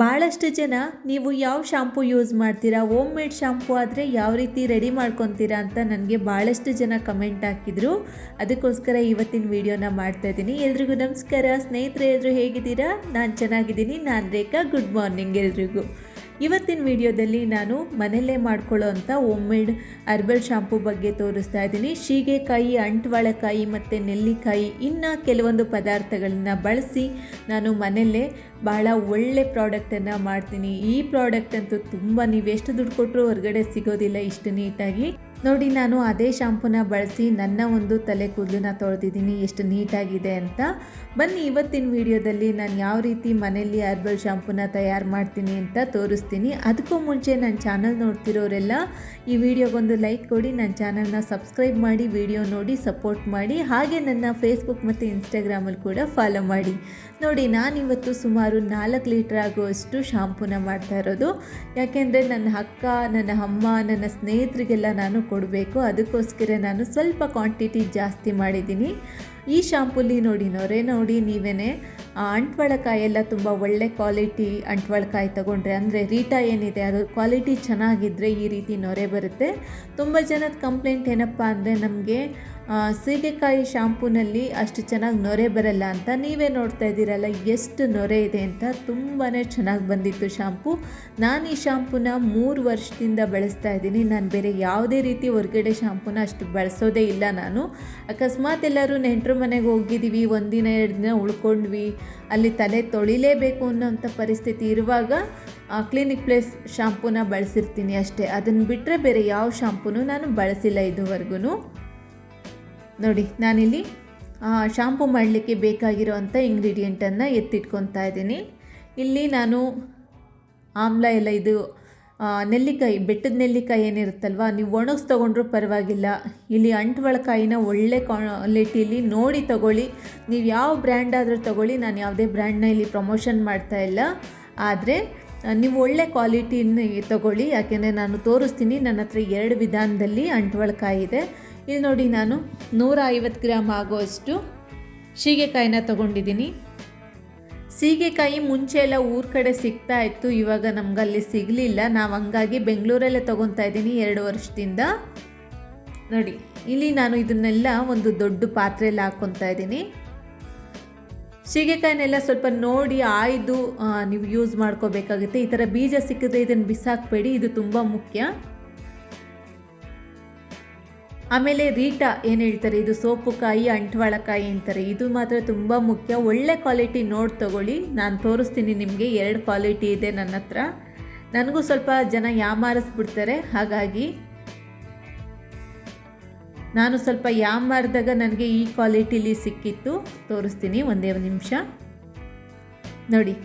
ಭಾಳಷ್ಟು ಜನ ನೀವು ಯಾವ ಶಾಂಪು ಯೂಸ್ ಮಾಡ್ತೀರಾ ಓಮ್ ಮೇಡ್ ಶಾಂಪು ಆದರೆ ಯಾವ ರೀತಿ ರೆಡಿ ಮಾಡ್ಕೊತೀರಾ ಅಂತ ನನಗೆ ಭಾಳಷ್ಟು ಜನ ಕಮೆಂಟ್ ಹಾಕಿದ್ರು. ಅದಕ್ಕೋಸ್ಕರ ಇವತ್ತಿನ ವಿಡಿಯೋನ ಮಾಡ್ತಾ ಇದ್ದೀನಿ. ಎಲ್ರಿಗೂ ನಮಸ್ಕಾರ. ಸ್ನೇಹಿತರೆ ಎಲ್ಲರೂ ಹೇಗಿದ್ದೀರಾ? ನಾನು ಚೆನ್ನಾಗಿದ್ದೀನಿ. ನಾನು ರೇಖಾ, ಗುಡ್ ಮಾರ್ನಿಂಗ್ ಎಲ್ರಿಗೂ. ಇವತ್ತಿನ ವಿಡಿಯೋದಲ್ಲಿ ನಾನು ಮನೆಯಲ್ಲೇ ಮಾಡ್ಕೊಳ್ಳೋ ಅಂಥ ಮೇಡ್ ಅರ್ಬಲ್ ಶಾಂಪು ಬಗ್ಗೆ ತೋರಿಸ್ತಾ ಇದ್ದೀನಿ. ಶೀಗೆಕಾಯಿ ಅಂಟ್ವಾಳಕಾಯಿ ಮತ್ತು ನೆಲ್ಲಿಕಾಯಿ ಇನ್ನು ಕೆಲವೊಂದು ಪದಾರ್ಥಗಳನ್ನ ಬಳಸಿ ನಾನು ಮನೆಯಲ್ಲೇ ಬಹಳ ಒಳ್ಳೆ ಪ್ರಾಡಕ್ಟನ್ನು ಮಾಡ್ತೀನಿ. ಈ ಪ್ರಾಡಕ್ಟ್ ಅಂತೂ ತುಂಬ ನೀವು ಎಷ್ಟು ದುಡ್ಡು ಕೊಟ್ಟರು ಹೊರಗಡೆ ಸಿಗೋದಿಲ್ಲ ಇಷ್ಟು ನೀಟಾಗಿ ನೋಡಿ, ನಾನು ಅದೇ ಶಾಂಪೂನ ಬಳಸಿ ನನ್ನ ಒಂದು ತಲೆ ಕೂದಲನ್ನ ತೊಳೆದಿದ್ದೀನಿ, ಎಷ್ಟು ನೀಟಾಗಿದೆ ಅಂತ. ಬನ್ನಿ, ಇವತ್ತಿನ ವಿಡಿಯೋದಲ್ಲಿ ನಾನು ಯಾವ ರೀತಿ ಮನೆಯಲ್ಲಿ ಹರ್ಬಲ್ ಶಾಂಪೂನ ತಯಾರು ಮಾಡ್ತೀನಿ ಅಂತ ತೋರಿಸ್ತೀನಿ. ಅದಕ್ಕೂ ಮುಂಚೆ ನನ್ನ ಚಾನಲ್ ನೋಡ್ತಿರೋರೆಲ್ಲ, ಈ ವಿಡಿಯೋಗೊಂದು ಲೈಕ್ ಕೊಡಿ, ನನ್ನ ಚಾನಲ್ನ ಸಬ್ಸ್ಕ್ರೈಬ್ ಮಾಡಿ, ವಿಡಿಯೋ ನೋಡಿ, ಸಪೋರ್ಟ್ ಮಾಡಿ, ಹಾಗೆ ನನ್ನ ಫೇಸ್ಬುಕ್ ಮತ್ತು ಇನ್ಸ್ಟಾಗ್ರಾಮಲ್ಲಿ ಕೂಡ ಫಾಲೋ ಮಾಡಿ. ನೋಡಿ, ನಾನಿವತ್ತು ಸುಮಾರು ನಾಲ್ಕು ಲೀಟ್ರ್ ಆಗುವಷ್ಟು ಶಾಂಪೂನ ಮಾಡ್ತಾ ಇರೋದು. ಯಾಕೆಂದರೆ ನನ್ನ ಅಕ್ಕ, ನನ್ನ ಅಮ್ಮ, ನನ್ನ ಸ್ನೇಹಿತರಿಗೆಲ್ಲ ನಾನು ಕೊಡಬೇಕು. ಅದಕ್ಕೋಸ್ಕರ ನಾನು ಸ್ವಲ್ಪ ಕ್ವಾಂಟಿಟಿ ಜಾಸ್ತಿ ಮಾಡಿದ್ದೀನಿ. ಈ ಶಾಂಪೂಲಿ ನೋಡಿ ನೋರೆ ನೋಡಿ ನೀವೇ ಅಂಟ್ವಾಳಕಾಯಿ ಎಲ್ಲ ತುಂಬ ಒಳ್ಳೆ ಕ್ವಾಲಿಟಿ ಅಂಟ್ವಳಕಾಯಿ ತೊಗೊಂಡ್ರೆ, ಅಂದರೆ ರೀಟಾ ಏನಿದೆ, ಅದು ಕ್ವಾಲಿಟಿ ಚೆನ್ನಾಗಿದ್ದರೆ ಈ ರೀತಿ ನೊರೆ ಬರುತ್ತೆ. ತುಂಬ ಜನದ ಕಂಪ್ಲೇಂಟ್ ಏನಪ್ಪ ಅಂದರೆ, ನಮಗೆ ಸೀಗೆಕಾಯಿ ಶಾಂಪೂನಲ್ಲಿ ಅಷ್ಟು ಚೆನ್ನಾಗಿ ನೊರೆ ಬರಲ್ಲ ಅಂತ ನೀವೇ ನೋಡ್ತಾ ಇದ್ದೀರಲ್ಲ, ಎಷ್ಟು ನೊರೆ ಇದೆ ಅಂತ ತುಂಬಾ ಚೆನ್ನಾಗಿ ಬಂದಿತ್ತು ಶಾಂಪು ನಾನು ಈ ಶಾಂಪೂನ ಮೂರು ವರ್ಷದಿಂದ ಬಳಸ್ತಾ ಇದ್ದೀನಿ, ನಾನು ಬೇರೆ ಯಾವುದೇ ರೀತಿ ಹೊರಗಡೆ ಶಾಂಪೂನ ಅಷ್ಟು ಬಳಸೋದೇ ಇಲ್ಲ ನಾನು. ಅಕಸ್ಮಾತ್ ಎಲ್ಲರೂ ನೆಂಟರು ಮನೆಗೆ ಹೋಗಿದ್ದೀವಿ, ಒಂದಿನ, ಎರಡು ದಿನ ಉಳ್ಕೊಂಡ್ವಿ. ಅಲ್ಲಿ ತಲೆ ತೊಳಿಲೇಬೇಕು ಅನ್ನೋಂಥ ಪರಿಸ್ಥಿತಿ ಇರುವಾಗ ಕ್ಲಿನಿಕ್ ಪ್ಲೇಸ್ ಶಾಂಪೂನ ಬಳಸಿರ್ತೀನಿ ಅಷ್ಟೇ. ಅದನ್ನು ಬಿಟ್ಟರೆ ಬೇರೆ ಯಾವ ಶಾಂಪೂನು ನಾನು ಬಳಸಿಲ್ಲ ಇದುವರೆಗೂ ನೋಡಿ, ನಾನಿಲ್ಲಿ ಶಾಂಪು ಮಾಡಲಿಕ್ಕೆ ಬೇಕಾಗಿರುವಂಥ ಇಂಗ್ರೀಡಿಯೆಂಟನ್ನು ಎತ್ತಿಟ್ಕೊತಾ ಇದ್ದೀನಿ. ಇಲ್ಲಿ ನಾನು ಆಮ್ಲ ಎಲ್ಲ ಇದು ನೆಲ್ಲಿಕಾಯಿ, ಬೆಟ್ಟದ ನೆಲ್ಲಿಕಾಯಿ ಏನಿರುತ್ತಲ್ವ, ನೀವು ಒಣಗಿಸ್ ತೊಗೊಂಡ್ರೂ ಪರವಾಗಿಲ್ಲ. ಇಲ್ಲಿ ಅಂಟ್ವಳಕಾಯಿನ ಒಳ್ಳೆ ಕ್ವಾಲಿಟಿಲಿ ನೋಡಿ ತಗೊಳ್ಳಿ. ನೀವು ಯಾವ ಬ್ರ್ಯಾಂಡ್ ಆದರೂ ತಗೊಳ್ಳಿ, ನಾನು ಯಾವುದೇ ಬ್ರ್ಯಾಂಡ್ನ ಇಲ್ಲಿ ಪ್ರಮೋಷನ್ ಮಾಡ್ತಾ ಇಲ್ಲ. ಆದರೆ ನೀವು ಒಳ್ಳೆ ಕ್ವಾಲಿಟಿನ ತಗೊಳ್ಳಿ. ಯಾಕೆಂದರೆ ನಾನು ತೋರಿಸ್ತೀನಿ, ನನ್ನ ಹತ್ರ ಎರಡು ವಿಧಾನದಲ್ಲಿ ಅಂಟ್ವಳಕಾಯಿ ಇದೆ. ಇಲ್ಲಿ ನೋಡಿ ನಾನು ನೂರ ಐವತ್ತು ಗ್ರಾಮ್ ಆಗೋಷ್ಟು ಶೀಗೆಕಾಯಿನ ತೊಗೊಂಡಿದ್ದೀನಿ. ಸೀಗೆಕಾಯಿ ಮುಂಚೆ ಎಲ್ಲ ಊರ ಕಡೆ ಸಿಗ್ತಾ ಇತ್ತು, ಇವಾಗ ಅಲ್ಲಿ ಸಿಗಲಿಲ್ಲ. ನಾವು ಹಂಗಾಗಿ ಬೆಂಗಳೂರಲ್ಲೇ ತೊಗೊತಾ ಇದ್ದೀನಿ ಎರಡು ವರ್ಷದಿಂದ. ನೋಡಿ, ಇಲ್ಲಿ ನಾನು ಇದನ್ನೆಲ್ಲ ಒಂದು ದೊಡ್ಡ ಪಾತ್ರೆಯಲ್ಲಿ ಹಾಕ್ಕೊತಾ ಇದ್ದೀನಿ. ಸೀಗೆಕಾಯಿನೆಲ್ಲ ಸ್ವಲ್ಪ ನೋಡಿ ಆಯ್ದು ನೀವು ಯೂಸ್ ಮಾಡ್ಕೋಬೇಕಾಗುತ್ತೆ. ಈ ಥರ ಬೀಜ ಸಿಕ್ಕಿದ್ರೆ ಇದನ್ನು ಬಿಸಾಕಬೇಡಿ, ಇದು ತುಂಬ ಮುಖ್ಯ. ಆಮೇಲೆ ರೀಟಾ ಏನು ಹೇಳ್ತಾರೆ, ಇದು ಸೋಪು ಕಾಯಿ ಅಂಟ್ವಾಳಕಾಯಿ ಅಂತಾರೆ. ಇದು ಮಾತ್ರ ತುಂಬ ಮುಖ್ಯ. ಒಳ್ಳೆ ಕ್ವಾಲಿಟಿ ನೋಡಿ ತಗೊಳ್ಳಿ. ನಾನು ತೋರಿಸ್ತೀನಿ ನಿಮಗೆ. ಎರಡು ಕ್ವಾಲಿಟಿ ಇದೆ ನನ್ನ ಹತ್ರ. ನನಗೂ ಸ್ವಲ್ಪ ಜನ ಯಾಮಾರಿಸ್ಬಿಡ್ತಾರೆ. ಹಾಗಾಗಿ ನಾನು ಸ್ವಲ್ಪ ಯಾಮಾರಿದಾಗ ನನಗೆ ಈ ಕ್ವಾಲಿಟಿಲಿ ಸಿಕ್ಕಿತ್ತು. ತೋರಿಸ್ತೀನಿ ಒಂದೇ ಒಂದು ನಿಮಿಷ. ನೋಡಿ.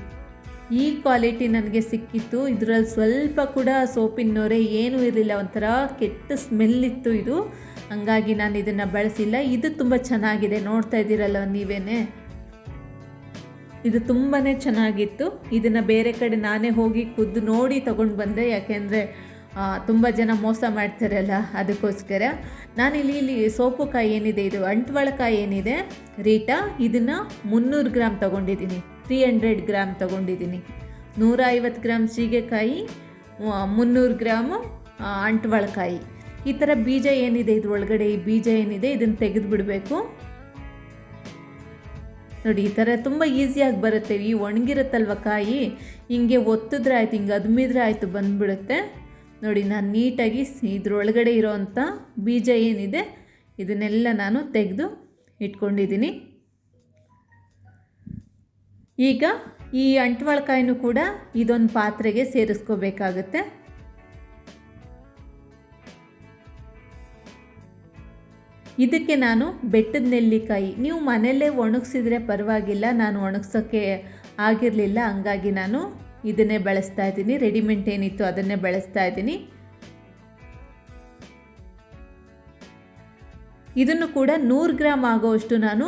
ಈ ಕ್ವಾಲಿಟಿ ನನಗೆ ಸಿಕ್ಕಿತ್ತು. ಇದರಲ್ಲಿ ಸ್ವಲ್ಪ ಕೂಡ ಸೋಪಿನ ನೊರೆ ಏನೂ ಇರಲಿಲ್ಲ. ಒಂಥರ ಕೆಟ್ಟ ಸ್ಮೆಲ್ ಇತ್ತು ಇದು. ಹಂಗಾಗಿ ನಾನು ಇದನ್ನು ಬಳಸಿಲ್ಲ. ಇದು ತುಂಬ ಚೆನ್ನಾಗಿದೆ. ನೋಡ್ತಾ ಇದ್ದೀರಲ್ಲ ನೀವೇ ಇದು ತುಂಬಾ ಚೆನ್ನಾಗಿತ್ತು. ಇದನ್ನು ಬೇರೆ ಕಡೆ ನಾನೇ ಹೋಗಿ ಖುದ್ದು ನೋಡಿ ತೊಗೊಂಡು ಬಂದೆ. ಯಾಕೆಂದರೆ ತುಂಬ ಜನ ಮೋಸ ಮಾಡ್ತಾರಲ್ಲ ಅದಕ್ಕೋಸ್ಕರ. ನಾನಿಲ್ಲಿ ಇಲ್ಲಿ ಸೋಪು ಕಾಯಿ ಏನಿದೆ, ಇದು ಅಂಟ್ವಾಳಕಾಯಿ ಏನಿದೆ, ರೀಟಾ, ಇದನ್ನು ಮುನ್ನೂರು ಗ್ರಾಮ್ ತೊಗೊಂಡಿದ್ದೀನಿ. ತ್ರೀ ಹಂಡ್ರೆಡ್ ಗ್ರಾಮ್ ತೊಗೊಂಡಿದ್ದೀನಿ. ನೂರ ಐವತ್ತು ಗ್ರಾಮ್ ಸೀಗೆಕಾಯಿ ಮುನ್ನೂರು ಗ್ರಾಮು ಅಂಟ್ವಾಳಕಾಯಿ. ಈ ಥರ ಬೀಜ ಏನಿದೆ? ಇದ್ರ ಒಳಗಡೆ ಈ ಬೀಜ ಏನಿದೆ? ಇದನ್ನು ತೆಗೆದು ಬಿಡಬೇಕು ನೋಡಿ, ಈ ಥರ ತುಂಬ ಈಸಿಯಾಗಿ ಬರುತ್ತೆ. ಈ ಒಣಗಿರುತ್ತಲ್ವ ಕಾಯಿ? ಹಿಂಗೆ ಒತ್ತಿದ್ರೆ ಆಯ್ತು, ಹಿಂಗೆ ಅದ್ಮಿದ್ರೆ ಆಯಿತು, ಬಂದುಬಿಡುತ್ತೆ. ನೋಡಿ, ನಾನು ನೀಟಾಗಿ ಇದ್ರೊಳಗಡೆ ಇರೋವಂಥ ಬೀಜ ಏನಿದೆ, ಇದನ್ನೆಲ್ಲ ನಾನು ತೆಗೆದು ಇಟ್ಕೊಂಡಿದ್ದೀನಿ. ಈಗ ಈ ಅಂಟ್ವಾಳಕಾಯಿನೂ ಕೂಡ ಇದೊಂದು ಪಾತ್ರೆಗೆ ಸೇರಿಸ್ಕೋಬೇಕಾಗುತ್ತೆ. ಇದಕ್ಕೆ ನಾನು ಬೆಟ್ಟದ ನೆಲ್ಲಿಕಾಯಿ, ನೀವು ಮನೆಯಲ್ಲೇ ಒಣಗಿಸಿದ್ರೆ ಪರವಾಗಿಲ್ಲ, ನಾನು ಒಣಗ್ಸೋಕ್ಕೆ ಆಗಿರಲಿಲ್ಲ, ಹಂಗಾಗಿ ನಾನು ಇದನ್ನೇ ಬಳಸ್ತಾ ಇದ್ದೀನಿ, ರೆಡಿಮೆಂಟ್ ಏನಿತ್ತು ಅದನ್ನೇ ಬಳಸ್ತಾ ಇದ್ದೀನಿ. ಇದನ್ನು ಕೂಡ ನೂರು ಗ್ರಾಮ್ ಆಗೋವಷ್ಟು ನಾನು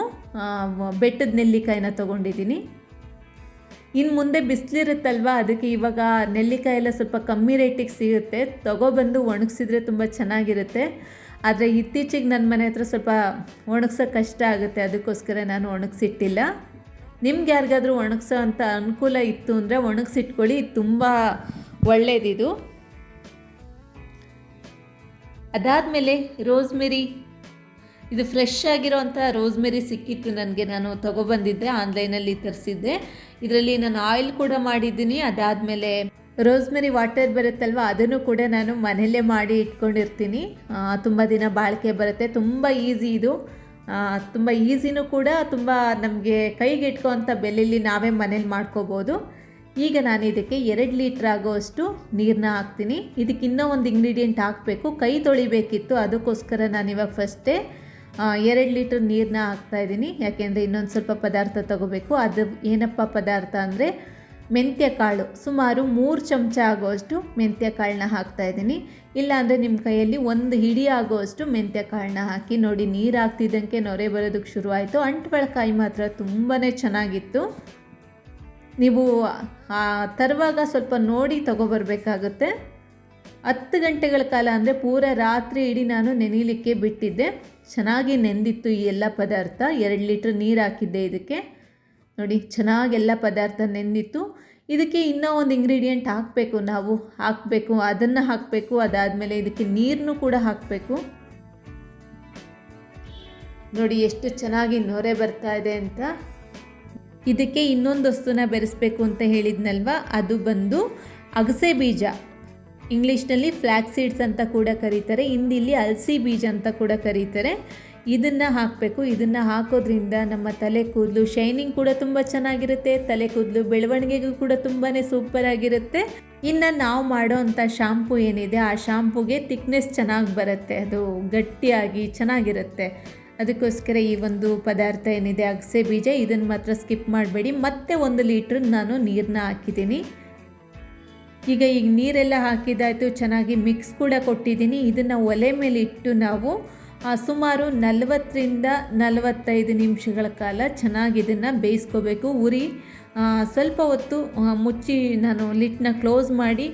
ಬೆಟ್ಟದ ನೆಲ್ಲಿಕಾಯಿನ ತೊಗೊಂಡಿದ್ದೀನಿ. ಇನ್ನು ಮುಂದೆ ಬಿಸಿಲಿರುತ್ತಲ್ವ? ಅದಕ್ಕೆ ಇವಾಗ ನೆಲ್ಲಿಕಾಯಿ ಎಲ್ಲ ಸ್ವಲ್ಪ ಕಮ್ಮಿ ರೇಟಿಗೆ ಸಿಗುತ್ತೆ. ತೊಗೊಬಂದು ಒಣಗಿಸಿದ್ರೆ ತುಂಬ ಚೆನ್ನಾಗಿರುತ್ತೆ. ಆದರೆ ಇತ್ತೀಚೆಗೆ ನನ್ನ ಮನೆ ಹತ್ರ ಸ್ವಲ್ಪ ಒಣಗ್ಸೋಕೆ ಕಷ್ಟ ಆಗುತ್ತೆ. ಅದಕ್ಕೋಸ್ಕರ ನಾನು ಒಣಗಿಸಿಟ್ಟಿಲ್ಲ. ನಿಮ್ಗೆ ಯಾರಿಗಾದರೂ ಒಣಗಿಸೋ ಅಂತ ಅನುಕೂಲ ಇತ್ತು ಅಂದರೆ ಒಣಗಿಸಿಟ್ಕೊಳ್ಳಿ. ಇದು ತುಂಬ ಒಳ್ಳೆಯದಿದು ಅದಾದಮೇಲೆ ರೋಸ್ಮೆರಿ ಇದು ಫ್ರೆಶ್ ಆಗಿರೋವಂಥ ರೋಸ್ಮೆರಿ ಸಿಕ್ಕಿತ್ತು ನನಗೆ. ನಾನು ತಗೊಬಂದಿದ್ದೆ ಆನ್ಲೈನಲ್ಲಿ ತರಿಸಿದ್ದೆ. ಇದರಲ್ಲಿ ನಾನು ಆಯಿಲ್ ಕೂಡ ಮಾಡಿದ್ದೀನಿ. ಅದಾದಮೇಲೆ ರೋಸ್ಮೆರಿ ವಾಟರ್ ಬರುತ್ತಲ್ವ, ಅದನ್ನು ಕೂಡ ನಾನು ಮನೆಯಲ್ಲೇ ಮಾಡಿ ಇಟ್ಕೊಂಡಿರ್ತೀನಿ. ತುಂಬ ದಿನ ಬಾಳಿಕೆ ಬರುತ್ತೆ. ತುಂಬ ಈಸಿ ಇದು. ತುಂಬ ಈಸಿನೂ ಕೂಡ ತುಂಬ ನಮಗೆ ಕೈಗೆ ಇಟ್ಕೋವಂಥ ಬೆಲೆಯಲ್ಲಿ ನಾವೇ ಮನೇಲಿ ಮಾಡ್ಕೋಬೋದು. ಈಗ ನಾನು ಇದಕ್ಕೆ ಎರಡು ಲೀಟ್ರ್ ಆಗೋಷ್ಟು ನೀರನ್ನ ಹಾಕ್ತೀನಿ. ಇದಕ್ಕೆ ಇನ್ನೂ ಒಂದು ಇಂಗ್ರೀಡಿಯೆಂಟ್ ಹಾಕಬೇಕು. ಕೈ ತೊಳಿಬೇಕಿತ್ತು. ಅದಕ್ಕೋಸ್ಕರ ನಾನು ಇವಾಗ ಫಸ್ಟೇ ಎರಡು ಲೀಟ್ರ್ ನೀರನ್ನ ಹಾಕ್ತಾಯಿದ್ದೀನಿ ಯಾಕೆಂದರೆ ಇನ್ನೊಂದು ಸ್ವಲ್ಪ ಪದಾರ್ಥ ತಗೋಬೇಕು. ಅದು ಏನಪ್ಪ ಪದಾರ್ಥ ಅಂದರೆ ಮೆಂತ್ಯ ಕಾಳು ಸುಮಾರು ಮೂರು ಚಮಚ ಆಗುವಷ್ಟು ಮೆಂತ್ಯ ಕಾಳನ್ನ ಹಾಕ್ತಾಯಿದ್ದೀನಿ ಇಲ್ಲಾಂದರೆ ನಿಮ್ಮ ಕೈಯಲ್ಲಿ ಒಂದು ಹಿಡಿ ಆಗುವಷ್ಟು ಮೆಂತ್ಯ ಕಾಳನ್ನ ಹಾಕಿ ನೋಡಿ, ನೀರು ಹಾಕ್ತಿದ್ದಂಗೆ ನೊರೆ ಬರೋದಕ್ಕೆ ಶುರುವಾಯಿತು. ಅಂಟ್ಬಳಕಾಯಿ ಮಾತ್ರ ತುಂಬಾ ಚೆನ್ನಾಗಿತ್ತು. ನೀವು ತರುವಾಗ ಸ್ವಲ್ಪ ನೋಡಿ ತಗೊಬರ್ಬೇಕಾಗುತ್ತೆ. ಹತ್ತು ಗಂಟೆಗಳ ಕಾಲ ಅಂದರೆ ಪೂರ ರಾತ್ರಿ ಇಡೀ ನಾನು ನೆನೀಲಿಕ್ಕೆ ಬಿಟ್ಟಿದ್ದೆ. ಚೆನ್ನಾಗಿ ನೆಂದಿತ್ತು ಈ ಎಲ್ಲ ಪದಾರ್ಥ. ಎರಡು ಲೀಟ್ರ್ ನೀರು ಹಾಕಿದ್ದೆ ಇದಕ್ಕೆ. ನೋಡಿ, ಚೆನ್ನಾಗಿ ಎಲ್ಲ ಪದಾರ್ಥ ನೆಂದಿತ್ತು. ಇದಕ್ಕೆ ಇನ್ನೂ ಒಂದು ಇಂಗ್ರೀಡಿಯೆಂಟ್ ಹಾಕಬೇಕು ನಾವು. ಹಾಕಬೇಕು, ಅದನ್ನು ಹಾಕಬೇಕು, ಅದಾದಮೇಲೆ ಇದಕ್ಕೆ ನೀರನ್ನು ಕೂಡ ಹಾಕಬೇಕು. ನೋಡಿ, ಎಷ್ಟು ಚೆನ್ನಾಗಿ ನೊರೆ ಬರ್ತಾ ಇದೆ ಅಂತ. ಇದಕ್ಕೆ ಇನ್ನೊಂದು ವಸ್ತುನ ಬೆರೆಸ್ಬೇಕು ಅಂತ ಹೇಳಿದ್ನಲ್ವ? ಅದು ಬಂದು ಅಗಸೆ ಬೀಜ. ಇಂಗ್ಲೀಷ್ನಲ್ಲಿ ಫ್ಲ್ಯಾಕ್ ಸೀಡ್ಸ್ ಅಂತ ಕೂಡ ಕರೀತಾರೆ, ಹಿಂದಿಲ್ಲಿ ಅಲಸಿ ಬೀಜ ಅಂತ ಕೂಡ ಕರೀತಾರೆ. ಇದನ್ನು ಹಾಕಬೇಕು. ಇದನ್ನು ಹಾಕೋದ್ರಿಂದ ನಮ್ಮ ತಲೆ ಕೂದಲು ಶೈನಿಂಗ್ ಕೂಡ ತುಂಬ ಚೆನ್ನಾಗಿರುತ್ತೆ, ತಲೆ ಕೂದಲು ಬೆಳವಣಿಗೆಗೂ ಕೂಡ ತುಂಬಾ ಸೂಪರಾಗಿರುತ್ತೆ ಇನ್ನು ನಾವು ಮಾಡೋ ಅಂಥ ಶಾಂಪು ಏನಿದೆ, ಆ ಶಾಂಪುಗೆ ತಿಕ್ನೆಸ್ ಚೆನ್ನಾಗಿ ಬರುತ್ತೆ. ಅದು ಗಟ್ಟಿಯಾಗಿ ಚೆನ್ನಾಗಿರುತ್ತೆ. ಅದಕ್ಕೋಸ್ಕರ ಈ ಒಂದು ಪದಾರ್ಥ ಏನಿದೆ, ಅಗಸೆ ಬೀಜ, ಇದನ್ನು ಮಾತ್ರ ಸ್ಕಿಪ್ ಮಾಡಬೇಡಿ. ಮತ್ತೆ ಒಂದು ಲೀಟ್ರ್ ನಾನು ನೀರನ್ನ ಹಾಕಿದ್ದೀನಿ. ಈಗ ಈಗ ನೀರೆಲ್ಲ ಹಾಕಿದಾಯಿತು, ಚೆನ್ನಾಗಿ ಮಿಕ್ಸ್ ಕೂಡ ಕೊಟ್ಟಿದ್ದೀನಿ. ಇದನ್ನು ಒಲೆ ಮೇಲೆ ಇಟ್ಟು ನಾವು ಸುಮಾರು ನಲವತ್ತರಿಂದ ನಲವತ್ತೈದು ನಿಮಿಷಗಳ ಕಾಲ ಚೆನ್ನಾಗಿ ಇದನ್ನು ಬೇಯಿಸ್ಕೋಬೇಕು. ಉರಿ ಸ್ವಲ್ಪ ಹೊತ್ತು ಮುಚ್ಚಿ ನಾನು ಲಿಟ್ನ ಕ್ಲೋಸ್ ಮಾಡಿ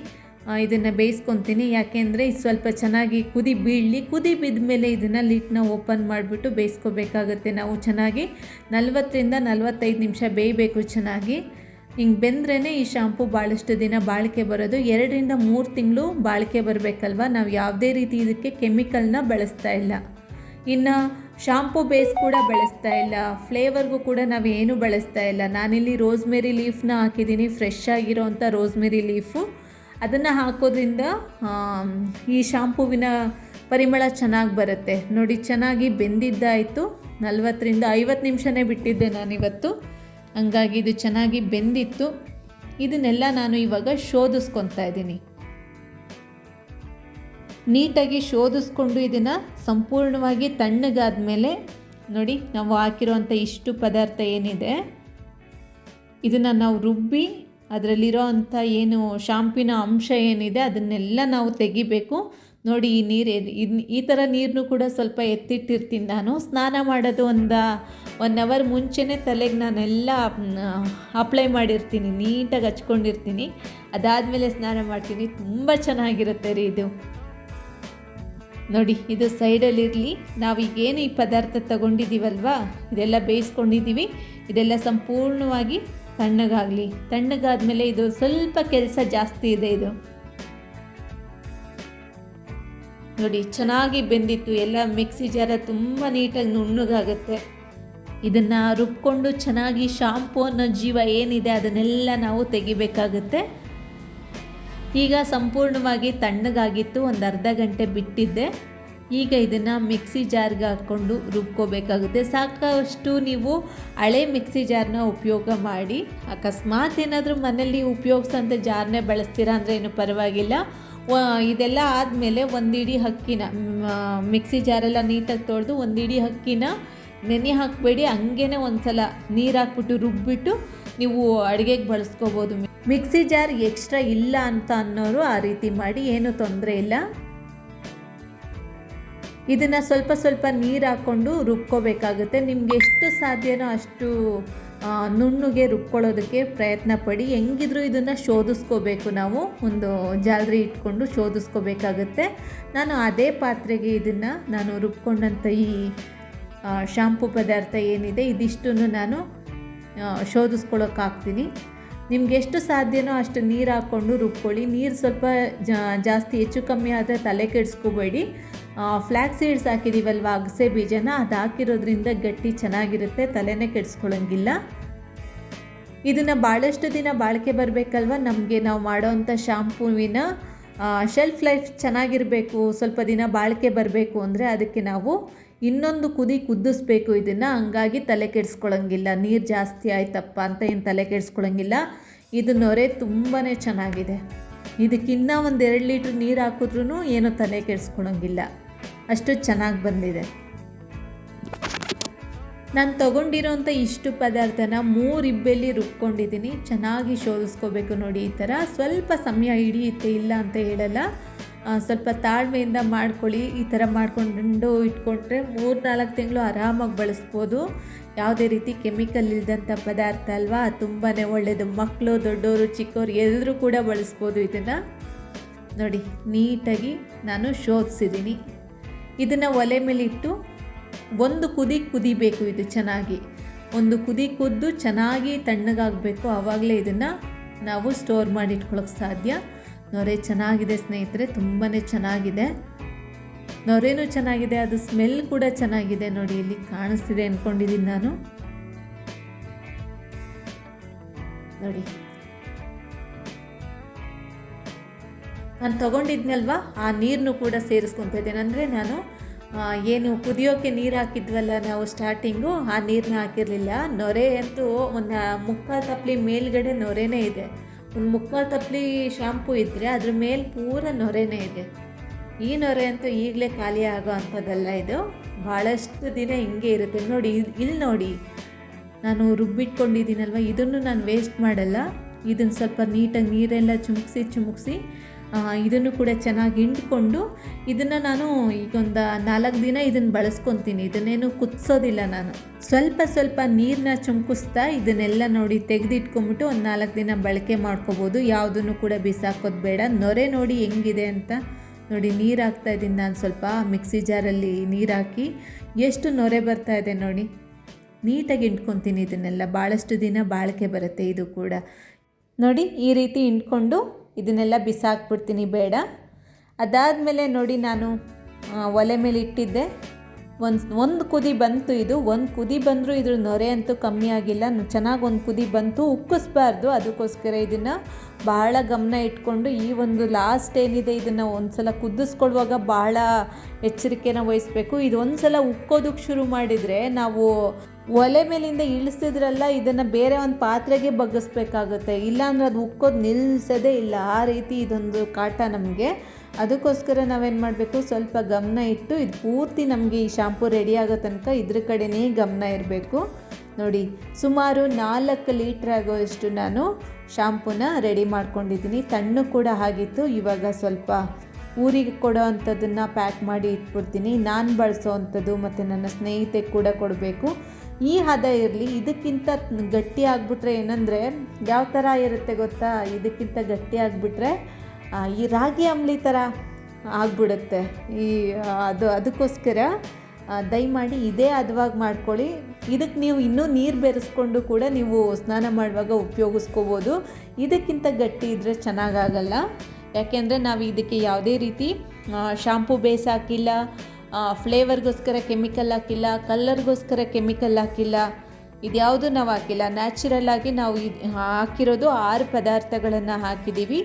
ಇದನ್ನು ಬೇಯಿಸ್ಕೊತೀನಿ. ಯಾಕೆಂದರೆ ಇದು ಸ್ವಲ್ಪ ಚೆನ್ನಾಗಿ ಕುದಿ ಬೀಳಲಿ. ಕುದಿ ಬಿದ್ದ ಮೇಲೆ ಇದನ್ನು ಲಿಟ್ನ ಓಪನ್ ಮಾಡಿಬಿಟ್ಟು ಬೇಯಿಸ್ಕೋಬೇಕಾಗುತ್ತೆ ನಾವು. ಚೆನ್ನಾಗಿ ನಲವತ್ತರಿಂದ ನಲವತ್ತೈದು ನಿಮಿಷ ಬೇಯಬೇಕು ಚೆನ್ನಾಗಿ. ಹಿಂಗೆ ಬೆಂದ್ರೇ ಈ ಶಾಂಪು ಭಾಳಷ್ಟು ದಿನ ಬಾಳಿಕೆ ಬರೋದು. ಎರಡರಿಂದ ಮೂರು ತಿಂಗಳು ಬಾಳಿಕೆ ಬರಬೇಕಲ್ವ? ನಾವು ಯಾವುದೇ ರೀತಿ ಇದಕ್ಕೆ ಕೆಮಿಕಲ್ನ ಬಳಸ್ತಾ ಇಲ್ಲ. ಇನ್ನು ಶಾಂಪು ಬೇಸ್ ಕೂಡ ಬಳಸ್ತಾ ಇಲ್ಲ. ಫ್ಲೇವರ್ಗೂ ಕೂಡ ನಾವು ಏನು ಬಳಸ್ತಾ ಇಲ್ಲ. ನಾನಿಲ್ಲಿ ರೋಸ್ಮೆರಿ ಲೀಫ್ನ ಹಾಕಿದ್ದೀನಿ ಫ್ರೆಶ್ ಆಗಿರೋವಂಥ ರೋಸ್ಮೆರಿ ಲೀಫು ಅದನ್ನು ಹಾಕೋದ್ರಿಂದ ಈ ಶಾಂಪುವಿನ ಪರಿಮಳ ಚೆನ್ನಾಗಿ ಬರುತ್ತೆ. ನೋಡಿ, ಚೆನ್ನಾಗಿ ಬೆಂದಿದ್ದಾಯಿತು. ನಲ್ವತ್ತರಿಂದ ಐವತ್ತು ನಿಮಿಷನೇ ಬಿಟ್ಟಿದ್ದೆ ನಾನಿವತ್ತು. ಹಂಗಾಗಿ ಇದು ಚೆನ್ನಾಗಿ ಬೆಂದಿತ್ತು. ಇದನ್ನೆಲ್ಲ ನಾನು ಇವಾಗ ಶೋಧಿಸ್ಕೊತಾ ಇದ್ದೀನಿ. ನೀಟಾಗಿ ಶೋಧಿಸ್ಕೊಂಡು ಇದನ್ನು ಸಂಪೂರ್ಣವಾಗಿ ತಣ್ಣಗಾದ ಮೇಲೆ ನೋಡಿ, ನಾವು ಹಾಕಿರೋವಂಥ ಇಷ್ಟು ಪದಾರ್ಥ ಏನಿದೆ, ಇದನ್ನು ನಾವು ರುಬ್ಬಿ ಅದರಲ್ಲಿರೋ ಅಂಥ ಏನು ಶಾಂಪಿನ ಅಂಶ ಏನಿದೆ ಅದನ್ನೆಲ್ಲ ನಾವು ತೆಗಿಬೇಕು. ನೋಡಿ ಈ ನೀರು ಈ ಥರ ನೀರನ್ನು ಕೂಡ ಸ್ವಲ್ಪ ಎತ್ತಿಟ್ಟಿರ್ತೀನಿ ನಾನು. ಸ್ನಾನ ಮಾಡೋದು ಒಂದು ಒನ್ ಅವರ್ ಮುಂಚೆನೇ ತಲೆಗೆ ನಾನೆಲ್ಲ ಅಪ್ಲೈ ಮಾಡಿರ್ತೀನಿ, ನೀಟಾಗಿ ಹಚ್ಕೊಂಡಿರ್ತೀನಿ. ಅದಾದಮೇಲೆ ಸ್ನಾನ ಮಾಡ್ತೀನಿ. ತುಂಬ ಚೆನ್ನಾಗಿರುತ್ತೆ ರೀ ಇದು. ನೋಡಿ, ಇದು ಸೈಡಲ್ಲಿರಲಿ ನಾವೀಗೇನು ಈ ಪದಾರ್ಥ ತಗೊಂಡಿದ್ದೀವಲ್ವಾ ಇದೆಲ್ಲ ಬೇಯಿಸ್ಕೊಂಡಿದ್ದೀವಿ ಇದೆಲ್ಲ ಸಂಪೂರ್ಣವಾಗಿ ತಣ್ಣಗಾಗಲಿ. ತಣ್ಣಗಾದ್ಮೇಲೆ ಇದು ಸ್ವಲ್ಪ ಕೆಲಸ ಜಾಸ್ತಿ ಇದೆ ಇದು. ನೋಡಿ, ಚೆನ್ನಾಗಿ ಬೆಂದಿತ್ತು. ಎಲ್ಲ ಮಿಕ್ಸಿ ಜಾರ ತುಂಬ ನೀಟಾಗಿ ನುಣ್ಣಗಾಗುತ್ತೆ. ಇದನ್ನು ರುಬ್ಕೊಂಡು ಚೆನ್ನಾಗಿ ಶಾಂಪು ಅನ್ನೋ ಜೀವ ಏನಿದೆ ಅದನ್ನೆಲ್ಲ ನಾವು ತೆಗಿಬೇಕಾಗುತ್ತೆ. ಈಗ ಸಂಪೂರ್ಣವಾಗಿ ತಣ್ಣಗಾಗಿತ್ತು. ಒಂದು ಅರ್ಧ ಗಂಟೆ ಬಿಟ್ಟಿದ್ದೆ. ಈಗ ಇದನ್ನು ಮಿಕ್ಸಿ ಜಾರ್ಗೆ ಹಾಕ್ಕೊಂಡು ರುಬ್ಕೋಬೇಕಾಗುತ್ತೆ. ಸಾಕಷ್ಟು ನೀವು ಹಳೆ ಮಿಕ್ಸಿ ಜಾರ್ನ ಉಪಯೋಗ ಮಾಡಿ, ಅಕಸ್ಮಾತ್ ಏನಾದರೂ ಮನೇಲಿ ಉಪಯೋಗಿಸೋಂಥ ಜಾರ್ನೇ ಬಳಸ್ತೀರಾ ಅಂದರೆ ಏನು ಪರವಾಗಿಲ್ಲ. ಇದೆಲ್ಲ ಆದಮೇಲೆ ಒಂದಿಡಿ ಹಕ್ಕಿನ ಮಿಕ್ಸಿ ಜಾರೆಲ್ಲ ನೀಟಾಗಿ ತೊಳೆದು ಒಂದಿಡಿ ಹಕ್ಕಿನ ನೆನೆ ಹಾಕಬೇಡಿ ಹಂಗೇ ಒಂದು ಸಲ ನೀರು ಹಾಕ್ಬಿಟ್ಟು ರುಬ್ಬಿಟ್ಟು ನೀವು ಅಡುಗೆಗೆ ಬಳಸ್ಕೋಬೋದು. ಮಿಕ್ಸಿ ಜಾರ್ ಎಕ್ಸ್ಟ್ರಾ ಇಲ್ಲ ಅಂತ ಅನ್ನೋರು ಆ ರೀತಿ ಮಾಡಿ, ಏನೂ ತೊಂದರೆ ಇಲ್ಲ. ಇದನ್ನು ಸ್ವಲ್ಪ ಸ್ವಲ್ಪ ನೀರು ಹಾಕ್ಕೊಂಡು ರುಬ್ಕೋಬೇಕಾಗುತ್ತೆ. ನಿಮ್ಗೆ ಎಷ್ಟು ಸಾಧ್ಯನೋ ಅಷ್ಟು ನುಣ್ಣಗೆ ರುಬ್ಕೊಳ್ಳೋದಕ್ಕೆ ಪ್ರಯತ್ನ ಪಡಿ. ಹೆಂಗಿದ್ರೂ ಇದನ್ನು ಶೋಧಿಸ್ಕೋಬೇಕು ನಾವು. ಒಂದು ಜಾಲರಿ ಇಟ್ಕೊಂಡು ಶೋಧಿಸ್ಕೋಬೇಕಾಗುತ್ತೆ. ನಾನು ಅದೇ ಪಾತ್ರೆಗೆ ಇದನ್ನು ನಾನು ರುಬ್ಕೊಂಡಂಥ ಈ ಶಾಂಪು ಪದಾರ್ಥ ಏನಿದೆ ಇದಿಷ್ಟನ್ನು ನಾನು ಶೋಧಿಸ್ಕೊಳ್ಳೋಕೆ ಹಾಕ್ತೀನಿ ನಿಮ್ಗೆ ಎಷ್ಟು ಸಾಧ್ಯನೋ ಅಷ್ಟು ನೀರು ಹಾಕ್ಕೊಂಡು ರುಬ್ಕೊಳ್ಳಿ. ನೀರು ಸ್ವಲ್ಪ ಜಾಸ್ತಿ ಹೆಚ್ಚು ಕಮ್ಮಿ ಆದರೆ ತಲೆ ಕೆಡಿಸ್ಕೋಬೇಡಿ. ಫ್ಲ್ಯಾಕ್ ಸೀಡ್ಸ್ ಹಾಕಿದ್ದೀವಲ್ವ ಅಗಸೆ ಬೀಜನ, ಅದು ಹಾಕಿರೋದ್ರಿಂದ ಗಟ್ಟಿ ಚೆನ್ನಾಗಿರುತ್ತೆ, ತಲೆನೇ ಕೆಡಿಸ್ಕೊಳ್ಳೋಂಗಿಲ್ಲ ಇದನ್ನು ಭಾಳಷ್ಟು ದಿನ ಬಾಳಿಕೆ ಬರಬೇಕಲ್ವ, ನಮಗೆ ನಾವು ಮಾಡೋವಂಥ ಶಾಂಪೂವಿನ ಶೆಲ್ಫ್ ಲೈಫ್ ಚೆನ್ನಾಗಿರಬೇಕು, ಸ್ವಲ್ಪ ದಿನ ಬಾಳಿಕೆ ಬರಬೇಕು ಅಂದರೆ ಅದಕ್ಕೆ ನಾವು ಇನ್ನೊಂದು ಕುದಿ ಕುದಿಸ್ಬೇಕು ಇದನ್ನು, ಹಂಗಾಗಿ ತಲೆ ಕೆಡಿಸ್ಕೊಳ್ಳೋಂಗಿಲ್ಲ ನೀರು ಜಾಸ್ತಿ ಆಯ್ತಪ್ಪ ಅಂತ ಏನು ತಲೆ ಕೆಡಿಸ್ಕೊಳ್ಳೋಂಗಿಲ್ಲ ಇದು ನೊರೆ ತುಂಬಾ ಚೆನ್ನಾಗಿದೆ. ಇದಕ್ಕಿನ್ನ ಒಂದು ಎರಡು ಲೀಟ್ರ್ ನೀರು ಹಾಕಿದ್ರೂ ಏನೂ ತಲೆ ಕೆಡಿಸ್ಕೊಳಂಗಿಲ್ಲ. ಅಷ್ಟು ಚೆನ್ನಾಗಿ ಬಂದಿದೆ. ನಾನು ತೊಗೊಂಡಿರೋಂಥ ಇಷ್ಟು ಪದಾರ್ಥನ ಮೂರು ಇಬ್ಬೆಲ್ಲಿ ರುಬ್ಕೊಂಡಿದ್ದೀನಿ. ಚೆನ್ನಾಗಿ ಶೋಧಿಸ್ಕೋಬೇಕು ನೋಡಿ ಈ ಥರ. ಸ್ವಲ್ಪ ಸಮಯ ಹಿಡಿಯುತ್ತೆ ಇಲ್ಲ ಅಂತ ಹೇಳಲ್ಲ. ಸ್ವಲ್ಪ ತಾಳ್ಮೆಯಿಂದ ಮಾಡ್ಕೊಳ್ಳಿ, ಈ ಥರ ಮಾಡ್ಕೊಂಡು ಇಟ್ಕೊಂಡ್ರೆ ಮೂರು ನಾಲ್ಕು ತಿಂಗಳು ಆರಾಮಾಗಿ ಬಳಸ್ಬೋದು. ಯಾವುದೇ ರೀತಿ ಕೆಮಿಕಲ್ ಇಲ್ಲದಂಥ ಪದಾರ್ಥ ಅಲ್ವಾ ತುಂಬಾ ಒಳ್ಳೆಯದು ಮಕ್ಕಳು, ದೊಡ್ಡವರು, ಚಿಕ್ಕವರು ಎಲ್ಲರೂ ಕೂಡ ಬಳಸ್ಬೋದು ಇದನ್ನು. ನೋಡಿ, ನೀಟಾಗಿ ನಾನು ಶೋಧಿಸಿದ್ದೀನಿ. ಇದನ್ನು ಒಲೆ ಮೇಲೆ ಇಟ್ಟು ಒಂದು ಕುದಿ ಕುದಿಬೇಕು ಇದು ಚೆನ್ನಾಗಿ. ಒಂದು ಕುದಿ ಕುದ್ದು ಚೆನ್ನಾಗಿ ತಣ್ಣಗಾಗಬೇಕು. ಆವಾಗಲೇ ಇದನ್ನು ನಾವು ಸ್ಟೋರ್ ಮಾಡಿ ಇಟ್ಕೊಳ್ಳೋಕೆ ಸಾಧ್ಯ. ನೊರೆ ಚೆನ್ನಾಗಿದೆ ಸ್ನೇಹಿತರೆ ತುಂಬಾ ಚೆನ್ನಾಗಿದೆ. ನೊರೆನೂ ಚೆನ್ನಾಗಿದೆ, ಅದು ಸ್ಮೆಲ್ ಕೂಡ ಚೆನ್ನಾಗಿದೆ ನೋಡಿ, ಇಲ್ಲಿ ಕಾಣಿಸ್ತಿದೆ ಅಂದ್ಕೊಂಡಿದ್ದೀನಿ ನಾನು. ನೋಡಿ. ನಾನು ತೊಗೊಂಡಿದ್ನಲ್ವಾ, ಆ ನೀರನ್ನು ಕೂಡ ಸೇರಿಸ್ಕೊತಾ ಇದ್ದೇನೆ. ಅಂದರೆ ನಾನು ಏನು ಕುದಿಯೋಕ್ಕೆ ನೀರು ಹಾಕಿದ್ವಲ್ಲ ನಾವು ಸ್ಟಾರ್ಟಿಂಗು ಆ ನೀರನ್ನ ಹಾಕಿರಲಿಲ್ಲ. ನೊರೆ ಅಂತೂ ಒಂದು ಮುಕ್ಕಾಲು ತಪ್ಪಲಿ ಮೇಲ್ಗಡೆ ನೊರೆನೇ ಇದೆ. ಒಂದು ಮುಕ್ಕಾಲು ತಪ್ಪಲಿ ಶಾಂಪೂ ಇದ್ದರೆ ಅದ್ರ ಮೇಲೆ ಪೂರ ನೊರೆನೇ ಇದೆ. ಈ ನೊರೆ ಅಂತೂ ಈಗಲೇ ಖಾಲಿ ಆಗೋ ಅಂಥದ್ದಲ್ಲ ಇದು. ಭಾಳಷ್ಟು ದಿನ ಹಿಂಗೆ ಇರುತ್ತೆ. ನೋಡಿ ಇಲ್ಲಿ ನೋಡಿ. ನಾನು ರುಬ್ಬಿಟ್ಕೊಂಡಿದ್ದೀನಲ್ವ? ಇದನ್ನು ನಾನು ವೇಸ್ಟ್ ಮಾಡಲ್ಲ. ಇದನ್ನು ಸ್ವಲ್ಪ ನೀಟಾಗಿ ನೀರೆಲ್ಲ ಚುಮುಕ್ಸಿ ಚುಮುಕ್ಸಿ ಇದನ್ನು ಕೂಡ ಚೆನ್ನಾಗಿ ಹಿಂಡ್ಕೊಂಡು ಇದನ್ನು ನಾನು ಈಗೊಂದು ನಾಲ್ಕು ದಿನ ಇದನ್ನು ಬಳಸ್ಕೊತೀನಿ. ಇದನ್ನೇನು ಕುದಿಸೋದಿಲ್ಲ ನಾನು. ಸ್ವಲ್ಪ ಸ್ವಲ್ಪ ನೀರನ್ನ ಚುಮ್ಕಿಸ್ತಾ ಇದನ್ನೆಲ್ಲ ನೋಡಿ ತೆಗೆದಿಟ್ಕೊಂಬಿಟ್ಟು ಒಂದು ನಾಲ್ಕು ದಿನ ಬಳಕೆ ಮಾಡ್ಕೋಬೋದು. ಯಾವುದನ್ನು ಕೂಡ ಬಿಸಾಕೋದು ಬೇಡ. ನೊರೆ ನೋಡಿ ಹೆಂಗಿದೆ ಅಂತ ನೋಡಿ ನೀರು ಹಾಕ್ತಾ ಇದ್ದೀನಿ ನಾನು ಸ್ವಲ್ಪ. ಮಿಕ್ಸಿ ಜಾರಲ್ಲಿ ನೀರು ಹಾಕಿ ಎಷ್ಟು ನೊರೆ ಬರ್ತಾ ಇದೆ ನೋಡಿ. ನೀಟಾಗಿ ಇಂಟ್ಕೊತೀನಿ ಇದನ್ನೆಲ್ಲ. ಭಾಳಷ್ಟು ದಿನ ಬಾಳಿಕೆ ಬರುತ್ತೆ ಇದು ಕೂಡ. ನೋಡಿ ಈ ರೀತಿ ಇಂಟ್ಕೊಂಡು ಇದನ್ನೆಲ್ಲ ಬಿಸಾಕ್ಬಿಡ್ತೀನಿ, ಬೇಡ. ಅದಾದಮೇಲೆ ನೋಡಿ ನಾನು ಒಲೆ ಮೇಲೆ ಇಟ್ಟಿದ್ದೆ. ಒಂದು ಒಂದು ಕುದಿ ಬಂತು ಇದು. ಒಂದು ಕುದಿ ಬಂದರೂ ಇದ್ರ ನೊರೆ ಅಂತೂ ಕಮ್ಮಿ ಆಗಿಲ್ಲ. ಚೆನ್ನಾಗಿ ಒಂದು ಕುದಿ ಬಂತು. ಉಕ್ಕಿಸ್ಬಾರ್ದು. ಅದಕ್ಕೋಸ್ಕರ ಇದನ್ನು ಬಹಳ ಗಮನ ಇಟ್ಕೊಂಡು ಈ ಒಂದು ಲಾಸ್ಟ್ ಏನಿದೆ, ಇದನ್ನು ಒಂದು ಸಲ ಕುದಿಸ್ಕೊಳ್ಳುವಾಗ ಬಹಳ ಎಚ್ಚರಿಕೆನ ವಹಿಸ್ಬೇಕು. ಇದು ಒಂದು ಸಲ ಉಕ್ಕೋದಕ್ಕೆ ಶುರು ಮಾಡಿದರೆ ನಾವು ಒಲೆ ಮೇಲಿಂದ ಇಳಿಸಿದ್ರಲ್ಲ, ಇದನ್ನು ಬೇರೆ ಒಂದು ಪಾತ್ರೆಗೆ ಬಗ್ಗಿಸ್ಬೇಕಾಗುತ್ತೆ. ಇಲ್ಲಾಂದ್ರೆ ಅದು ಉಕ್ಕೋದು ನಿಲ್ಲಿಸೋದೇ ಇಲ್ಲ. ಆ ರೀತಿ ಇದೊಂದು ಕಾಟ ನಮಗೆ. ಅದಕ್ಕೋಸ್ಕರ ನಾವೇನು ಮಾಡಬೇಕು, ಸ್ವಲ್ಪ ಗಮನ ಇಟ್ಟು, ಇದು ಪೂರ್ತಿ ನಮಗೆ ಈ ಶಾಂಪು ರೆಡಿ ಆಗೋ ತನಕ ಇದ್ರ ಕಡೆನೇ ಗಮನ ಇರಬೇಕು. ನೋಡಿ, ಸುಮಾರು ನಾಲ್ಕು ಲೀಟ್ರ್ ಆಗೋಷ್ಟು ನಾನು ಶಾಂಪೂನ ರೆಡಿ ಮಾಡ್ಕೊಂಡಿದ್ದೀನಿ. ತಣ್ಣು ಕೂಡ ಆಗಿತ್ತು. ಇವಾಗ ಸ್ವಲ್ಪ ಊರಿಗೆ ಕೊಡೋ ಅಂಥದ್ದನ್ನು ಪ್ಯಾಕ್ ಮಾಡಿ ಇಟ್ಬಿಡ್ತೀನಿ. ನಾನು ಬಳಸೋ ಅಂಥದ್ದು ಮತ್ತು ನನ್ನ ಸ್ನೇಹಿತೆ ಕೂಡ ಕೊಡಬೇಕು. ಈ ಹದ ಇರಲಿ, ಇದಕ್ಕಿಂತ ಗಟ್ಟಿ ಆಗಿಬಿಟ್ರೆ ಏನಂದರೆ, ಯಾವ ಥರ ಇರುತ್ತೆ ಗೊತ್ತಾ? ಇದಕ್ಕಿಂತ ಗಟ್ಟಿ ಆಗಿಬಿಟ್ರೆ ಈ ರಾಗಿ ಅಂಬ್ಲಿ ಥರ ಆಗ್ಬಿಡುತ್ತೆ. ಈ ಅದು, ಅದಕ್ಕೋಸ್ಕರ ದಯಮಾಡಿ ಇದೇ ಹದವಾಗಿ ಮಾಡ್ಕೊಳ್ಳಿ. ಇದಕ್ಕೆ ನೀವು ಇನ್ನೂ ನೀರು ಬೆರೆಸ್ಕೊಂಡು ಕೂಡ ನೀವು ಸ್ನಾನ ಮಾಡುವಾಗ ಉಪಯೋಗಿಸ್ಕೋಬೋದು. ಇದಕ್ಕಿಂತ ಗಟ್ಟಿ ಇದ್ದರೆ ಚೆನ್ನಾಗಾಗಲ್ಲ. ಯಾಕೆಂದರೆ ನಾವು ಇದಕ್ಕೆ ಯಾವುದೇ ರೀತಿ ಶಾಂಪು ಬೇಸ್ ಹಾಕಿಲ್ಲ ಫ್ಲೇವರ್ಗೋಸ್ಕರ ಕೆಮಿಕಲ್ ಹಾಕಿಲ್ಲ ಕಲ್ಲರ್ಗೋಸ್ಕರ ಕೆಮಿಕಲ್ ಹಾಕಿಲ್ಲ, ಇದ್ಯಾವುದು ನಾವು ಹಾಕಿಲ್ಲ. ನ್ಯಾಚುರಲ್ ಆಗಿ ನಾವು ಇದು, ಹಾಕಿರೋದು ಆರು ಪದಾರ್ಥಗಳನ್ನು ಹಾಕಿದ್ದೀವಿ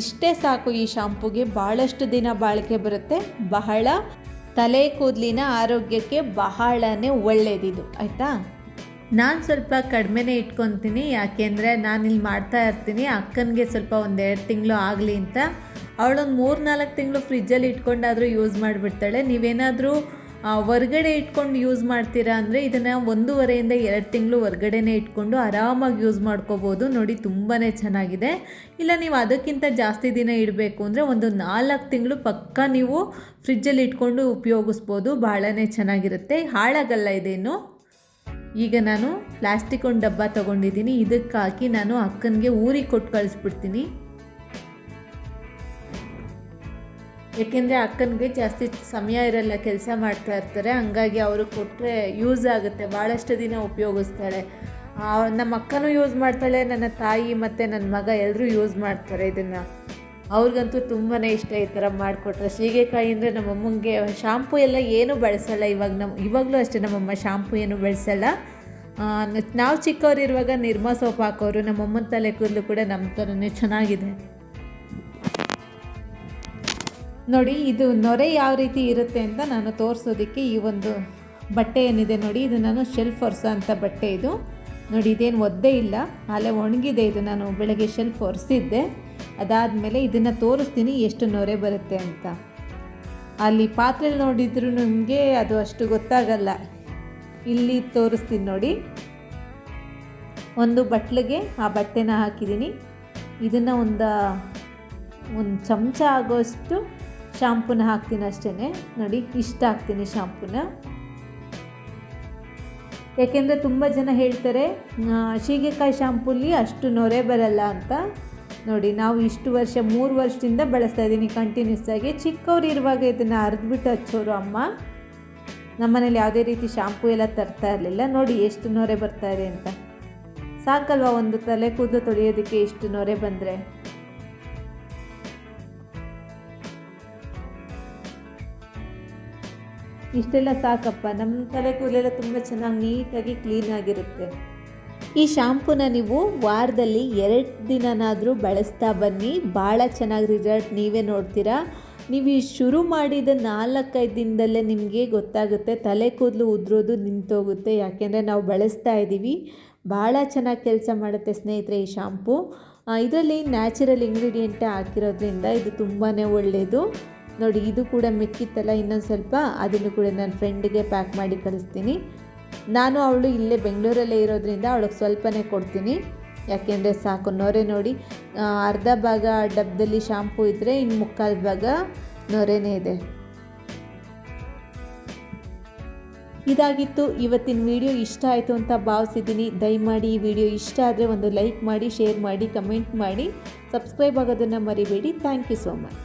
ಇಷ್ಟೇ ಸಾಕು ಈ ಶಾಂಪೂಗೆ ಭಾಳಷ್ಟು ದಿನ ಬಾಳಿಕೆ ಬರುತ್ತೆ. ಬಹಳ ತಲೆ ಕೂದಲಿನ ಆರೋಗ್ಯಕ್ಕೆ ಬಹಳನೇ ಒಳ್ಳೆಯದಿದು ಆಯಿತಾ? ನಾನು ಸ್ವಲ್ಪ ಕಡಿಮೆನೇ ಇಟ್ಕೊತೀನಿ. ಯಾಕೆಂದರೆ ಇಲ್ಲಿ ಮಾಡ್ತಾ ಇರ್ತೀನಿ. ಅಕ್ಕನಿಗೆ ಸ್ವಲ್ಪ ಒಂದೆರಡು ತಿಂಗಳು ಆಗಲಿ ಅಂತ. ಅವಳೊಂದು ಮೂರು ನಾಲ್ಕು ತಿಂಗಳು ಫ್ರಿಜ್ಜಲ್ಲಿ ಇಟ್ಕೊಂಡಾದರೂ ಯೂಸ್ ಮಾಡಿಬಿಡ್ತಾಳೆ. ನೀವೇನಾದರೂ ಹೊರ್ಗಡೆ ಇಟ್ಕೊಂಡು ಯೂಸ್ ಮಾಡ್ತೀರಾ ಅಂದರೆ ಇದನ್ನು ಒಂದೂವರೆಯಿಂದ ಎರಡು ತಿಂಗಳು ಹೊರ್ಗಡೆನೇ ಇಟ್ಕೊಂಡು ಆರಾಮಾಗಿ ಯೂಸ್ ಮಾಡ್ಕೋಬೋದು. ನೋಡಿ ತುಂಬಾ ಚೆನ್ನಾಗಿದೆ. ಇಲ್ಲ, ನೀವು ಅದಕ್ಕಿಂತ ಜಾಸ್ತಿ ದಿನ ಇಡಬೇಕು ಅಂದರೆ ಒಂದು ನಾಲ್ಕು ತಿಂಗಳು ಪಕ್ಕ ನೀವು ಫ್ರಿಜ್ಜಲ್ಲಿ ಇಟ್ಕೊಂಡು ಉಪಯೋಗಿಸ್ಬೋದು. ಭಾಳನೇ ಚೆನ್ನಾಗಿರುತ್ತೆ. ಹಾಳಾಗಲ್ಲ ಇದೇನು? ಈಗ ನಾನು ಪ್ಲಾಸ್ಟಿಕ್ ಒಂದು ಡಬ್ಬ ತೊಗೊಂಡಿದ್ದೀನಿ. ಇದಕ್ಕಾಕಿ ನಾನು ಅಕ್ಕನಿಗೆ ಊರಿಗೆ ಕೊಟ್ಟು ಕಳಿಸ್ಬಿಡ್ತೀನಿ. ಏಕೆಂದರೆ ಅಕ್ಕನಿಗೆ ಜಾಸ್ತಿ ಸಮಯ ಇರಲ್ಲ, ಕೆಲಸ ಮಾಡ್ತಾ ಇರ್ತಾರೆ. ಹಂಗಾಗಿ ಅವರು ಕೊಟ್ಟರೆ ಯೂಸ್ ಆಗುತ್ತೆ, ಭಾಳಷ್ಟು ದಿನ ಉಪಯೋಗಿಸ್ತಾಳೆ ನಮ್ಮ ಅಕ್ಕನೂ ಯೂಸ್ ಮಾಡ್ತಾಳೆ, ನನ್ನ ತಾಯಿ ಮತ್ತು ನನ್ನ ಮಗ ಎಲ್ಲರೂ ಯೂಸ್ ಮಾಡ್ತಾರೆ ಇದನ್ನು. ಅವ್ರಿಗಂತೂ ತುಂಬಾ ಇಷ್ಟ ಈ ಥರ ಮಾಡಿಕೊಟ್ರೆ. ಸೀಗೆಕಾಯಿ ಅಂದರೆ ನಮ್ಮಮ್ಮಂಗೆ ಶಾಂಪು ಎಲ್ಲ ಏನೂ ಬಳಸಲ್ಲ, ಇವಾಗ ನಮ್ಮ ಇವಾಗಲೂ ಅಷ್ಟೇ ನಮ್ಮಮ್ಮ ಶಾಂಪು ಏನು ಬಳಸಲ್ಲ. ನಾವು ಚಿಕ್ಕವರಿರುವಾಗ ನಿರ್ಮಾ ಸೋಪ್ ಹಾಕೋರು, ನಮ್ಮಮ್ಮನ ತಲೆ ಕೂದಲು ಕೂಡ ನಮ್ಮ ಥರನೇ ಚೆನ್ನಾಗಿದೆ. ನೋಡಿ, ಇದು ನೊರೆ ಯಾವ ರೀತಿ ಇರುತ್ತೆ ಅಂತ ನಾನು ತೋರಿಸೋದಕ್ಕೆ ಈ ಒಂದು ಬಟ್ಟೆ ಏನಿದೆ ನೋಡಿ, ಇದು ನಾನು ಶೆಲ್ಫ್ ಒರೆಸೋ ಅಂತ ಬಟ್ಟೆ ಇದು. ನೋಡಿ, ಇದೇನು ಒದ್ದೇ ಇಲ್ಲ ಅಲ್ಲೇ ಒಣಗಿದೆ ಇದು ನಾನು ಬೆಳಗ್ಗೆ ಶೆಲ್ಫ್ ಒರೆಸಿದ್ದೆ ಅದಾದಮೇಲೆ ಇದನ್ನು ತೋರಿಸ್ತೀನಿ ಎಷ್ಟು ನೊರೆ ಬರುತ್ತೆ ಅಂತ. ಅಲ್ಲಿ ಪಾತ್ರೆಲಿ ನೋಡಿದ್ರು ನಿಮಗೆ ಅದು ಅಷ್ಟು ಗೊತ್ತಾಗಲ್ಲ. ಇಲ್ಲಿ ತೋರಿಸ್ತೀನಿ ನೋಡಿ. ಒಂದು ಬಟ್ಲಿಗೆ ಆ ಬಟ್ಟೆನ ಹಾಕಿದ್ದೀನಿ. ಇದನ್ನು ಒಂದು ಒಂದು ಚಮಚ ಆಗೋಷ್ಟು ಶಾಂಪೂನ ಹಾಕ್ತೀನಿ ಅಷ್ಟೇ ನೋಡಿ, ಇಷ್ಟ ಹಾಕ್ತೀನಿ ಶಾಂಪೂನ. ಯಾಕೆಂದರೆ ತುಂಬ ಜನ ಹೇಳ್ತಾರೆ ಶೀಗೆಕಾಯಿ ಶಾಂಪೂಲಿ ಅಷ್ಟು ನೊರೆ ಬರಲ್ಲ ಅಂತ. ನೋಡಿ, ನಾವು ಇಷ್ಟು ವರ್ಷ, ಮೂರು ವರ್ಷದಿಂದ ಬಳಸ್ತಾ ಇದ್ದೀನಿ ಕಂಟಿನ್ಯೂಸ್ ಆಗಿ. ಚಿಕ್ಕವ್ರು ಇರುವಾಗ ಇದನ್ನು ಅರ್ದ್ಬಿಟ್ಟು ಹಚ್ಚೋರು ಅಮ್ಮ. ನಮ್ಮನೇಲಿ ಯಾವುದೇ ರೀತಿ ಶಾಂಪೂ ಎಲ್ಲ ತರ್ತಾ ಇರಲಿಲ್ಲ. ನೋಡಿ, ಎಷ್ಟು ನೊರೆ ಬರ್ತಾ ಇದೆ ಅಂತ. ಸಾಕಲ್ವಾ ಒಂದು ತಲೆ ಕೂದಲು ತೊಳೆಯೋದಕ್ಕೆ ಇಷ್ಟು ನೊರೆ ಬಂದರೆ? ಇಷ್ಟೆಲ್ಲ ಸಾಕಪ್ಪ. ನಮ್ಮ ತಲೆ ಕೂದಲೆಲ್ಲ ತುಂಬ ಚೆನ್ನಾಗಿ ನೀಟಾಗಿ ಕ್ಲೀನಾಗಿರುತ್ತೆ ಈ ಶಾಂಪೂನ ನೀವು ವಾರದಲ್ಲಿ ಎರಡು ದಿನನಾದರೂ ಬಳಸ್ತಾ ಬನ್ನಿ. ಭಾಳ ಚೆನ್ನಾಗಿ ರಿಸಲ್ಟ್ ನೀವೇ ನೋಡ್ತೀರಾ. ನೀವು ಈ ಶುರು ಮಾಡಿದ ನಾಲ್ಕೈದು ದಿನದಲ್ಲೇ ನಿಮಗೆ ಗೊತ್ತಾಗುತ್ತೆ. ತಲೆ ಕೂದಲು ಉದುರೋದು ನಿಂತೋಗುತ್ತೆ. ಯಾಕೆಂದರೆ ನಾವು ಬಳಸ್ತಾ ಇದ್ದೀವಿ. ಭಾಳ ಚೆನ್ನಾಗಿ ಕೆಲಸ ಮಾಡುತ್ತೆ ಸ್ನೇಹಿತರೆ ಈ ಶಾಂಪೂ ಇದರಲ್ಲಿ ನ್ಯಾಚುರಲ್ ಇಂಗ್ರೀಡಿಯೆಂಟೇ ಹಾಕಿರೋದ್ರಿಂದ ಇದು ತುಂಬಾ ಒಳ್ಳೆಯದು ನೋಡಿ, ಇದು ಕೂಡ ಮಿಕ್ಕಿತ್ತಲ್ಲ, ಇನ್ನೊಂದು ಸ್ವಲ್ಪ ಅದನ್ನು ಕೂಡ ನನ್ನ ಫ್ರೆಂಡಿಗೆ ಪ್ಯಾಕ್ ಮಾಡಿ ಕಳಿಸ್ತೀನಿ. ನಾನು ಅವಳು ಇಲ್ಲೇ ಬೆಂಗಳೂರಲ್ಲೇ ಇರೋದ್ರಿಂದ ಅವಳಿಗೆ ಸ್ವಲ್ಪನೇ ಕೊಡ್ತೀನಿ. ಯಾಕೆಂದರೆ ಸಾಕು, ನೊರೆ ನೋಡಿ. ಅರ್ಧ ಭಾಗ ಡಬ್ಬದಲ್ಲಿ ಶಾಂಪೂ ಇದ್ದರೆ ಇನ್ನು ಮುಕ್ಕಾಲು ಭಾಗ ನೊರೆನೇ ಇದೆ. ಇದಾಗಿತ್ತು. ಇವತ್ತಿನ ವಿಡಿಯೋ ಇಷ್ಟ ಆಯಿತು ಅಂತ ಭಾವಿಸಿದ್ದೀನಿ. ದಯಮಾಡಿ ಈ ವಿಡಿಯೋ ಇಷ್ಟ ಆದರೆ ಒಂದು ಲೈಕ್ ಮಾಡಿ ಶೇರ್ ಮಾಡಿ ಕಮೆಂಟ್ ಮಾಡಿ. ಸಬ್ಸ್ಕ್ರೈಬ್ ಆಗೋದನ್ನು ಮರಿಬೇಡಿ. Thank you so much